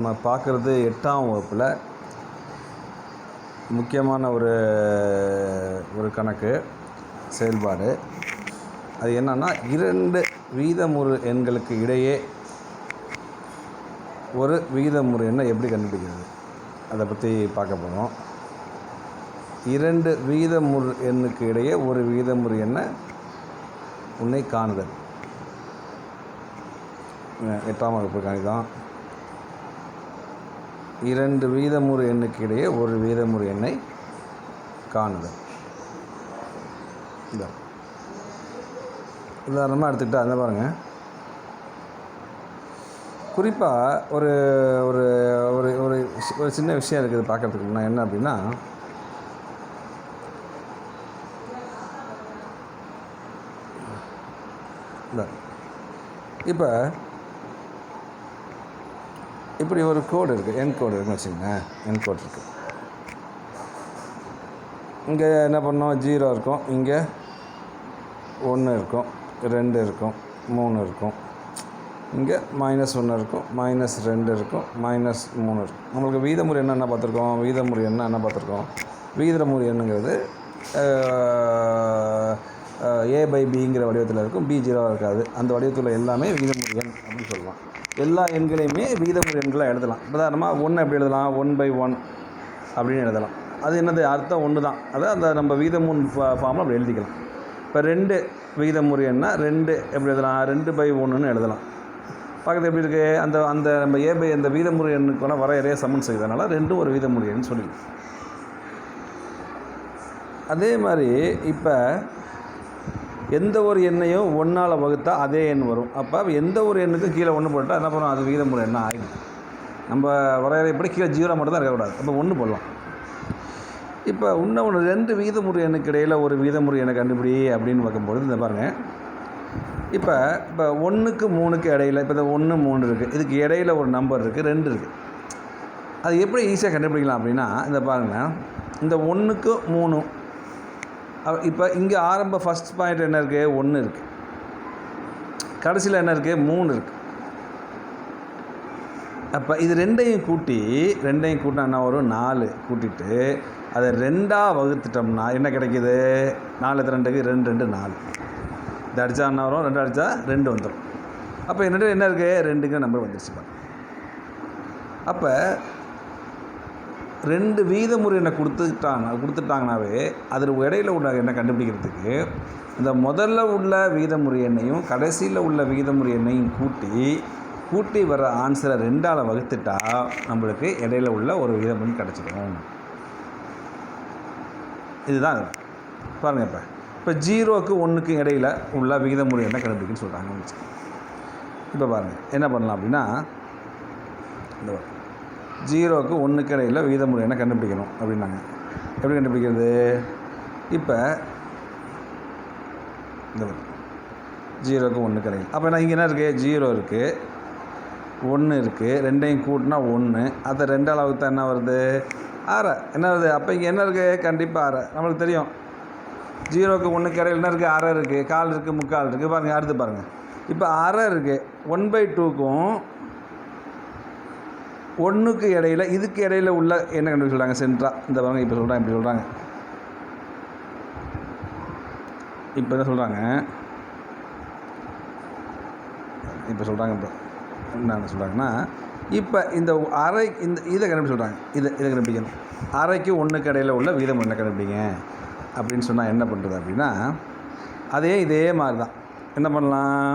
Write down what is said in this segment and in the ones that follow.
நம்ம பார்க்குறது எட்டாம் வகுப்பில் முக்கியமான ஒரு ஒரு கணக்கு செயல்பாடு. அது என்னன்னா இரண்டு வீதமுறு எண்களுக்கு இடையே ஒரு வீதமுறு எண்ணை எப்படி கண்டுபிடிக்கிறது? அதை பற்றி பார்க்க போகிறோம் இரண்டு வீதமுறு எண்ணுக்கு இடையே ஒரு வீதமுறு எண்ணை உன்னை காணுதல் எட்டாம் வகுப்பு கணிதம். இரண்டு வீதமுறு எண்ணுக்கு இடையே ஒரு வீதமுறு எண்ணை காணுதல் இந்த. உதாரணமாக எடுத்துக்கிட்டா அந்த பாருங்கள் குறிப்பாக ஒரு ஒரு ஒரு ஒரு ஒரு சின்ன விஷயம் இருக்குது பார்க்குறதுக்கு. நான் என்ன அப்படின்னா இப்போ இப்படி ஒரு கோடு இருக்குது என் கோடு இருக்குன்னு வச்சுக்கோங்களேன். என் கோடு இருக்குது இங்கே என்ன பண்ணோம்? ஜீரோ இருக்கும். இங்கே ஒன்று இருக்கும். ரெண்டு இருக்கும். மூணு இருக்கும். இங்கே மைனஸ் ஒன்று இருக்கும். மைனஸ் ரெண்டு இருக்கும். மைனஸ் மூணு இருக்கும். நம்மளுக்கு வீதமுறை என்னென்ன பார்த்துருக்கோம்? வீதமுறை என்ன என்ன பார்த்துருக்கோம்? வீதமுறை என்னங்கிறது ஏ பை பிங்கிற வடிவத்தில் இருக்கும். பி ஜீரோவாக இருக்காது. அந்த வடிவத்தில் எல்லாமே வீதமுறை எண் அப்படின்னு சொல்லலாம் எல்லா எண்களையுமே விகிதமுறை எண்களாக எழுதலாம். உதாரணமாக ஒன்று எப்படி எழுதலாம் ஒன் பை ஒன் அப்படின்னு எழுதலாம். அது என்னது? அர்த்தம் ஒன்று தான். அதாவது அந்த நம்ம விகிதமுன் ஃபார்மில் அப்படி எழுதிக்கலாம். இப்போ ரெண்டு விகிதமுறை என்ன ரெண்டு எப்படி எழுதலாம்? ரெண்டு பை ஒன்றுன்னு எழுதலாம். பக்கத்தில் எப்படி இருக்குது அந்த அந்த நம்ம ஏ பை அந்த விகிதமுறை எண்ணுக்கான வரையறைய சமன் செய்கிறதுனால ரெண்டும் ஒரு விகிதமுறை சொல்லி அதே மாதிரி இப்போ எந்த ஒரு எண்ணையும் ஒன்றால் வகுத்தால் அதே எண் வரும். அப்போ எந்த ஒரு எண்ணுக்கும் கீழே ஒன்று போட்டால் என்ன பண்ணுவோம் அது விகிதமுறை என்ன ஆகிடும் நம்ம வரையறைப்படி கீழே ஜீரோ மட்டும் தான் இருக்கக்கூடாது. அப்போ ஒன்று போடலாம். இப்போ இன்னும் ஒன்று ரெண்டு விகிதமுறை எண்ணுக்கு இடையில் ஒரு விகிதமுறை எண்ணை கண்டுபிடி அப்படின்னு பார்க்கும்பொழுது இந்த பாருங்கள் இப்போ இப்போ ஒன்றுக்கு மூணுக்கு இடையில இப்போ இந்த ஒன்று மூணு இருக்குது இதுக்கு இடையில ஒரு நம்பர் இருக்குது ரெண்டு இருக்குது அது எப்படி ஈஸியாக கண்டுபிடிக்கலாம் அப்படின்னா இந்த பாருங்கள் இந்த ஒன்றுக்கு மூணு இப்போ இங்கே ஆரம்ப ஃபஸ்ட் பாயிண்ட் என்ன இருக்குது ஒன்று இருக்குது கடைசியில் என்ன இருக்குது மூணு இருக்குது அப்போ இது ரெண்டையும் கூட்டி ரெண்டையும் கூட்டினா என்ன வரும்? நாலு. கூட்டிட்டு அதை ரெண்டாக வகுத்துட்டோம்னா என்ன கிடைக்கிது? நாலு ரெண்டுக்கு? ரெண்டு ரெண்டு நாலு. இது அடித்தா என்ன வரும்? ரெண்டு அடித்தா ரெண்டு வந்துடும் அப்போ ரெண்டு என்ன இருக்குது ரெண்டுங்கிற நம்பர் வந்துருச்சு பாருங்க. அப்போ ரெண்டு வீதமுறை என்னை கொடுத்துட்டாங்க கொடுத்துட்டாங்கனாவே அதில் இடையில உள்ள எண்ணை கண்டுபிடிக்கிறதுக்கு இந்த முதல்ல உள்ள விகிதமுறை எண்ணையும் கடைசியில் உள்ள விகிதமுறை எண்ணையும் கூட்டி கூட்டி வர ஆன்சரை ரெண்டால் வகுத்துட்டா நம்மளுக்கு இடையில உள்ள ஒரு விகிதமுறை கிடச்சிடும். இதுதான் பாருங்கள் இப்போ. இப்போ ஜீரோக்கு ஒன்றுக்கு இடையில உள்ள விகிதமுறை என்ன கண்டுபிடிக்குன்னு சொல்கிறாங்க இப்போ பாருங்கள் என்ன பண்ணலாம் அப்படின்னா இந்த ஜீரோவுக்கு ஜீரோக்கு ஒன்றுக்கு இடையில் விகிதமுறை என்ன கண்டுபிடிக்கணும் அப்படின்னாங்க. எப்படி கண்டுபிடிக்கிறது? இப்போ இந்த ஜீரோக்கு ஒன்றுக்கு இடையில். அப்போ நான் இங்கே என்ன இருக்குது ஜீரோ இருக்குது ஒன்று இருக்குது ரெண்டையும் கூட்டினா ஒன்று அதை ரெண்டால் வகுத்தா என்ன வருது? அரை என்ன வருது? அப்போ இங்கே என்ன இருக்குது கண்டிப்பாக அரை நம்மளுக்கு தெரியும். ஜீரோக்கு ஒன்றுக்கு இடையில என்ன இருக்குது அரை இருக்குது கால் இருக்குது முக்கால் இருக்குது பாருங்கள் அடுத்து பாருங்கள் இப்போ அரை இருக்குது ஒன் பை டூக்கும் ஒன்றுக்கு இடையில இதுக்கு இடையில உள்ள என்ன கண்டுபிடிக்க சொல்கிறாங்க சென்ட்ரா இந்த பாருங்க இப்போ சொல்கிறாங்க இப்படி சொல்கிறாங்க இப்போ தான் சொல்கிறாங்க இப்போ சொல்கிறாங்க இப்போ என்ன சொல்கிறாங்கன்னா இப்போ இந்த அரை இந்த இதை கண்டுபிடிச்சு சொல்கிறாங்க இதை இதை கண்டுபிடிக்கணும். அரைக்கு ஒன்றுக்கு இடையில் உள்ள வீதம் என்ன கண்டுபிடிங்க? அப்படின்னு சொன்னால் என்ன பண்ணுறது அப்படின்னா அதே இதே மாதிரி தான் என்ன பண்ணலாம்?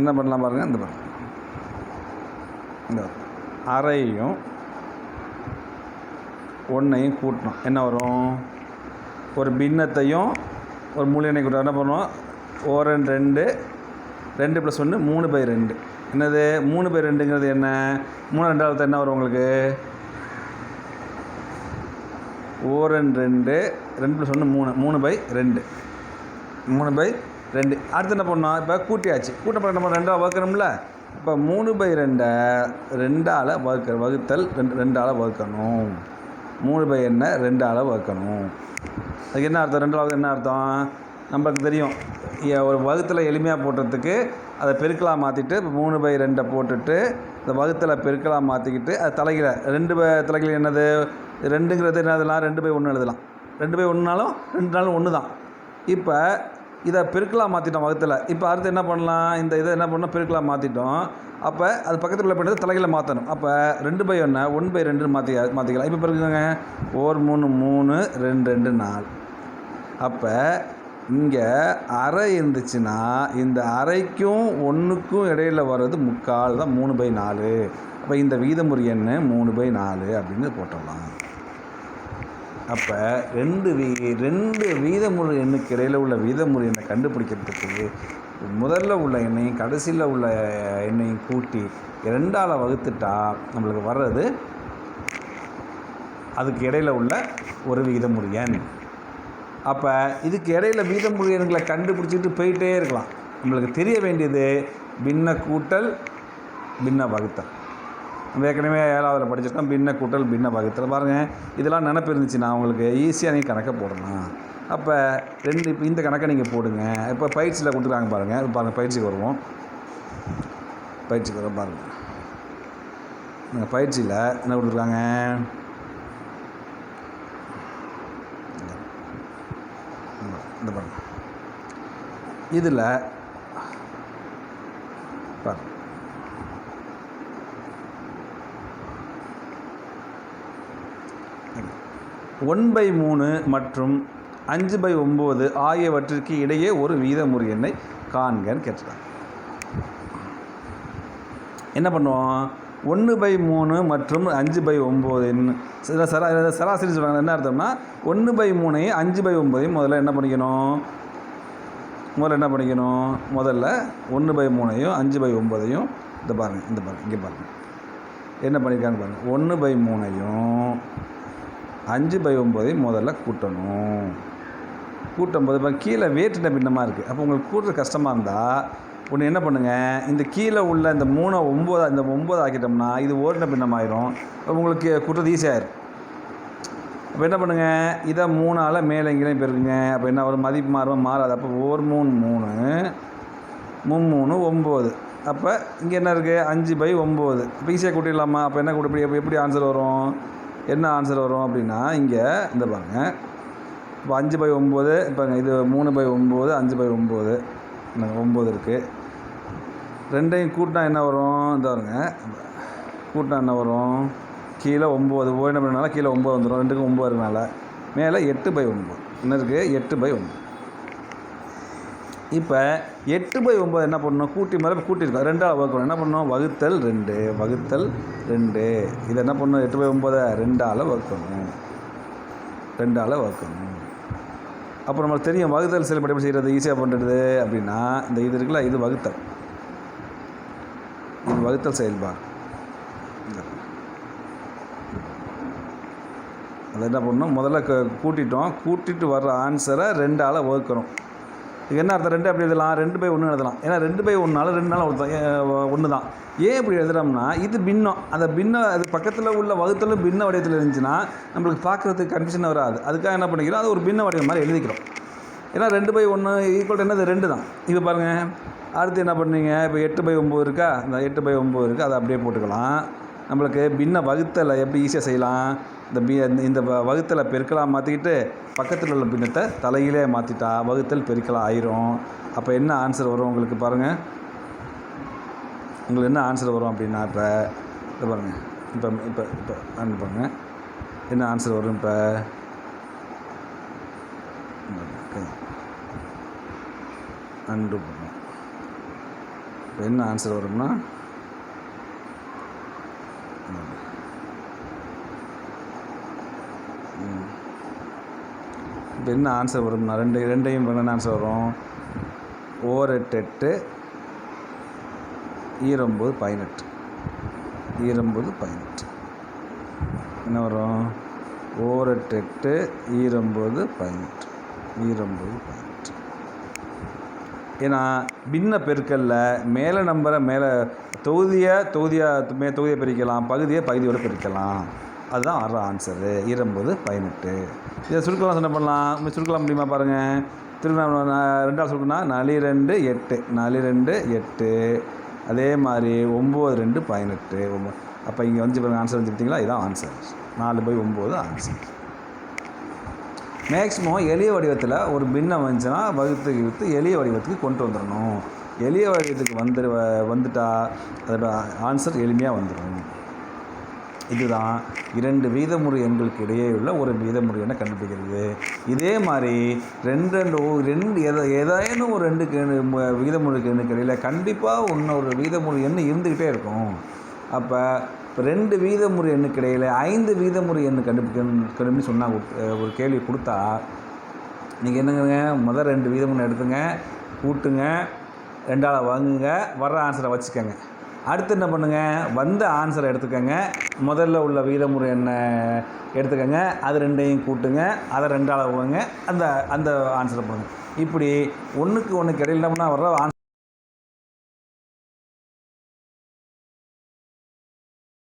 என்ன பண்ணலாம் பாருங்கள் இந்த பாருங்க. இந்த அரையும் ஒன்றையும் கூட்டணும். என்ன வரும்? ஒரு பின்னத்தையும் ஒரு மூலியனை கூட்டம் என்ன பண்ணுவோம்? ஓரன் ரெண்டு ரெண்டு ப்ளஸ் ஒன்று மூணு பை ரெண்டு. என்னது? மூணு பை ரெண்டுங்கிறது என்ன? மூணு ரெண்டாவது என்ன வரும் உங்களுக்கு? ஓர் ஓரன் ரெண்டு ரெண்டு ப்ளஸ் ஒன்று மூணு. மூணு பை ரெண்டு. மூணு பை ரெண்டு. அடுத்து என்ன பண்ணோம்? இப்போ கூட்டியாச்சு. கூட்டப்பட நம்ம ரெண்டாக வகுக்கணும்ல? இப்போ மூணு பை ரெண்டை ரெண்டால் வகுக்க வகுத்தல் ரெண்டு ரெண்டால் வகுக்கணும். மூணு பை என்ன ரெண்டால் வகுக்கணும். அதுக்கு என்ன அர்த்தம்? ரெண்டாவது என்ன அர்த்தம்? நம்மளுக்கு தெரியும். ஒரு வகுத்தில் எளிமையாக போடுறதுக்கு அதை பெருக்கலாக மாற்றிட்டு மூணு பை ரெண்டை போட்டுட்டு இந்த வகுத்தில் பெருக்கலாக மாற்றிக்கிட்டு அது தலைகீழ. ரெண்டு பை தலைகீழ என்னது? ரெண்டுங்கிறது என்ன எழுதலாம் ரெண்டு பை ஒன்று எழுதலாம். ரெண்டு பை ஒன்றுனாலும் ரெண்டு நாளும் ஒன்று தான் இப்போ இதை பெருக்கலாக மாற்றிட்டோம் வகுத்தில். இப்போ அடுத்து என்ன பண்ணலாம்? இந்த இதை என்ன பண்ணோம் பெருக்கலாக மாற்றிட்டோம் அப்போ அது பக்கத்தில் உள்ள பண்ணுறது தலைகளை மாற்றணும் அப்போ ரெண்டு பை ஒன்று ஒன் பை ரெண்டு மாற்றி மாற்றிக்கலாம் இப்போ பெருக்குங்க. ஓர் மூணு மூணு ரெண்டு ரெண்டு நாலு. அப்போ இங்கே அறை இருந்துச்சுன்னா இந்த அறைக்கும் ஒன்றுக்கும் இடையில வர்றது முக்கால் தான் மூணு பை நாலு. அப்போ இந்த வீதமுறை எண்ணு மூணு பை நாலு அப்படின்னு போட்டுடலாம். அப்போ ரெண்டு வீ ரெண்டு வீதமுறை எண்ணுக்கு இடையில் உள்ள வீதமுறை எண்ணை கண்டுபிடிக்கிறதுக்கு முதல்ல உள்ள எண்ணையும் கடைசியில் உள்ள எண்ணையும் கூட்டி ரெண்டால் வகுத்துட்டா நம்மளுக்கு வர்றது அதுக்கு இடையில் உள்ள ஒரு விகிதமுறை எண். அப்போ இதுக்கு இடையில மீதமுறை எண்களை கண்டுபிடிச்சிட்டு போயிட்டே இருக்கலாம். நம்மளுக்கு தெரிய வேண்டியது பின்ன கூட்டல் பின்ன வகுத்தல் நம்ம ஏற்கனவே ஏழாவதில் படிச்சிருக்கோம். பின்ன கூட்டல் பின்ன வகுத்தல் பாருங்கள் இதெல்லாம் நினப்பு இருந்துச்சுன்னா உங்களுக்கு ஈஸியாக நீங்கள் கணக்கை போடலாம். அப்போ ரெண்டு இப்போ இந்த கணக்கை நீங்கள் போடுங்க. இப்போ பயிற்சியில் கொடுத்துருக்காங்க பாருங்கள் இப்போ பாருங்கள் பயிற்சிக்கு வருவோம். பயிற்சிக்கு வரும் பாருங்கள் இந்த பயிற்சியில் என்ன கொடுத்துருக்காங்க? இந்த பாருங்க. இதில் பாருங்கள் ஒன் பை மூணு மற்றும் அஞ்சு பை ஒம்பது ஆகியவற்றிற்கு இடையே ஒரு வீதமுறு எண்ணை காண்கன்னு கேட்டுட்டாங்க. என்ன பண்ணுவோம்? ஒன்று பை மூணு மற்றும் அஞ்சு பை ஒம்பதுன்னு சரா சராசரி சொல்கிறாங்க என்ன அர்த்தம்னா ஒன்று பை மூணையும் அஞ்சு பை ஒம்பதையும் முதல்ல என்ன பண்ணிக்கணும்? முதல்ல என்ன பண்ணிக்கணும்? முதல்ல ஒன்று பை மூணையும் அஞ்சு பை ஒம்பதையும் இந்த பாருங்கள் இந்த பாருங்கள் இங்கே பாருங்கள் என்ன பண்ணியிருக்காங்க பாருங்கள் ஒன்று பை மூணையும் அஞ்சு பை ஒம்பதை முதல்ல கூட்டணும். கூட்டும்போது இப்போ கீழே வேற்றின பின்னமாக இருக்குது அப்போ உங்களுக்கு கூட்டுறது கஷ்டமாக இருந்தால் ஒன்று என்ன பண்ணுங்கள் இந்த கீழே உள்ள இந்த மூணை ஒம்பது இந்த ஒம்பது ஆக்கிட்டோம்னா இது ஓட்டின பின்னமாயிரும். அப்போ உங்களுக்கு கூட்டுறது ஈஸியாகிடும் அப்போ என்ன பண்ணுங்கள் இதை மூணால் மேலே இங்கேயும் பெருக்குங்க. அப்போ என்ன வரும்? மதிப்பு மாறும்? மாறாது. அப்போ ஒரு மூணு மூணு. மும்மூணு ஒம்பது. அப்போ இங்கே என்ன இருக்குது அஞ்சு பை ஒம்பது. இப்போ ஈஸியாக கூட்டிடலாமா? அப்போ என்ன கூட்டி எப்படி எப்படி ஆன்சர் வரும்? என்ன ஆன்சர் வரும் அப்படின்னா இங்கே இந்த பாருங்க. இப்போ அஞ்சு பை ஒம்பது இப்போ இது மூணு பை ஒம்பது அஞ்சு பை ஒம்பது ஒம்பது இருக்குது ரெண்டையும் கூட்டினா என்ன வரும்? இந்த பாருங்க. கூட்டினா என்ன வரும்? கீழே ஒம்பது ஓய்ன பண்ணனால கீழே ஒம்பது வந்துடும் ரெண்டுக்கும் ஒம்பது இருக்கனால. மேலே எட்டு பை ஒம்பது என்ன இருக்குது எட்டு பை ஒம்பது இப்போ எட்டு பை ஒம்பது என்ன பண்ணணும்? கூட்டி மேலே கூட்டியிருக்கோம். ரெண்டாவது வகுக்கணும் என்ன பண்ணணும்? வகுத்தல் ரெண்டு. வகுத்தல் ரெண்டு. இதை என்ன பண்ணணும்? எட்டு பை ஒம்பதை ரெண்டால் வகுக்கணும். ரெண்டால் வகுக்கணும். அப்போ நம்மளுக்கு தெரியும் வகுத்தல் செயல்பாடு எப்படி செய்கிறது ஈஸியாக பண்ணுறது அப்படின்னா இந்த இது இருக்குல்ல இது வகுத்தல். இது வகுத்தல் செயல்பாடு. அதை என்ன பண்ணணும்? முதல்ல க கூட்டிட்டோம். கூட்டிட்டு வர்ற ஆன்சரை ரெண்டால் வகுக்கணும். என்ன அர்த்தம்? ரெண்டு அப்படி எழுதலாம் ரெண்டு பை ஒன்று எழுதலாம். ஏன்னா ரெண்டு பை ஒன்றால் ரெண்டு நாள் ஒருத்தன் ஒன்று தான் ஏன் இப்படி எழுதுறோம்னா இது பின்னம். அந்த பின்ன அது பக்கத்தில் உள்ள வகுத்தலும் பின்ன வடிவத்தில் இருந்துச்சுன்னா நம்மளுக்கு பார்க்குறதுக்கு கன்ஃபியூஷன் வராது. அதுக்காக என்ன பண்ணிக்கிறோம்? அது ஒரு பின்ன வடிவம் மாதிரி எழுதிக்கிறோம். ஏன்னா ரெண்டு பை ஒன்று ஈக்குவல் என்னது? ரெண்டு தான் இப்போ பாருங்கள் அடுத்து என்ன பண்ணீங்க? இப்போ எட்டு பை ஒம்பது இருக்கா? இந்த எட்டு பை ஒம்பது இருக்குது அதை அப்படியே போட்டுக்கலாம். நம்மளுக்கு பின்ன வகுத்தலை எப்படி ஈஸியாக செய்யலாம்? இந்த பி இந்த வ- வகுத்தலை பெருக்கலாம் மாற்றிக்கிட்டு பக்கத்தில் உள்ள பின்னத்தை தலையிலே மாற்றிட்டா வகுத்தல் பெருக்கலாம் ஆயிரும். அப்போ என்ன ஆன்சர் வரும் உங்களுக்கு பாருங்கள் உங்களுக்கு என்ன ஆன்சர் வரும் அப்படின்னா இப்போ இது பாருங்கள் இப்போ இப்போ இப்போ ஆன் பாருங்கள் என்ன ஆன்சர் வரும் இப்போ? அண்டு பண்ணும் இப்போ என்ன ஆன்சர் வரும்னா? இப்போ என்ன ஆன்சர் வரும்னா ரெண்டு ரெண்டையும் என்ன ஆன்சர் வரும்? ஓர் எட்டு எட்டு ஈரம்பது பதினெட்டு. ஈரம்பது பதினெட்டு. என்ன வரும்? ஓர் எட்டு எட்டு ஈரம்பது பதினெட்டு. ஈரம்பது பதினெட்டு. ஏன்னா பின்ன பெருக்கல்ல மேலே நம்பரை மேலே தொகுதியை தொகுதியாக மே தொகுதியை பிரிக்கலாம் பகுதியை பகுதியோடு பிரிக்கலாம். அதுதான் வர்ற ஆன்சரு இருபது பதினெட்டு. இதை சுருக்கலாம் என்ன பண்ணலாம். சுருக்கலாம் முடியுமா பாருங்கள் திருவண்ணாமலை நான் ரெண்டாவது சொல்லுன்னா நாலு ரெண்டு எட்டு. நாலு ரெண்டு எட்டு. அதே மாதிரி ஒம்பது ரெண்டு பதினெட்டு. ஒம்பது அப்போ இங்கே வந்து பாருங்கள் ஆன்சர் வந்து பார்த்தீங்களா ஆன்சர் நாலு பை ஒம்பது ஆன்சர் மேக்ஸிமம் எளிய வடிவத்தில் ஒரு பின்னம் வந்துச்சுன்னா வகுத்து இழுத்து எளிய வடிவத்துக்கு கொண்டு வந்துடணும். எளிய வடிவத்துக்கு வந்துடு வந்துட்டா அதோட ஆன்சர் எளிமையாக வந்துடும் இதுதான் இரண்டு வீதமுறை எண்களுக்கு இடையே உள்ள ஒரு வீதமுறை எண்ணை கண்டுபிடிக்கிறது. இதே மாதிரி ரெண்டு ரெண்டு ரெண்டு எதை ஏதேனும் ஒரு ரெண்டு கே- எண்ணுக்கு இடையில் கண்டிப்பாக இன்னொரு வீதமுறை எண் இருந்துக்கிட்டே இருக்கும். அப்போ இப்போ ரெண்டு வீதமுறை எண்ணுக்கு இடையில் ஐந்து வீதமுறை எண்ணு கண்டுபிடிக்கணும் சொன்னால் ஒரு கேள்வி கொடுத்தா நீங்கள் என்னங்க முதல் ரெண்டு வீதமுறை எடுத்துங்க கூட்டுங்க ரெண்டாவது வாங்குங்க வர்ற ஆன்சரை வச்சுக்கோங்க. அடுத்து என்ன பண்ணுங்க? வந்த ஆன்சரை எடுத்துக்கோங்க. முதல்ல உள்ள வீதமுறை என்ன எடுத்துக்கோங்க. அது ரெண்டையும் கூட்டுங்க. அதை ரெண்டால் போங்க அந்த அந்த ஆன்சரை போடுங்க. இப்படி ஒன்றுக்கு ஒன்றுக்கு இடையில வர்ற ஆன்சர்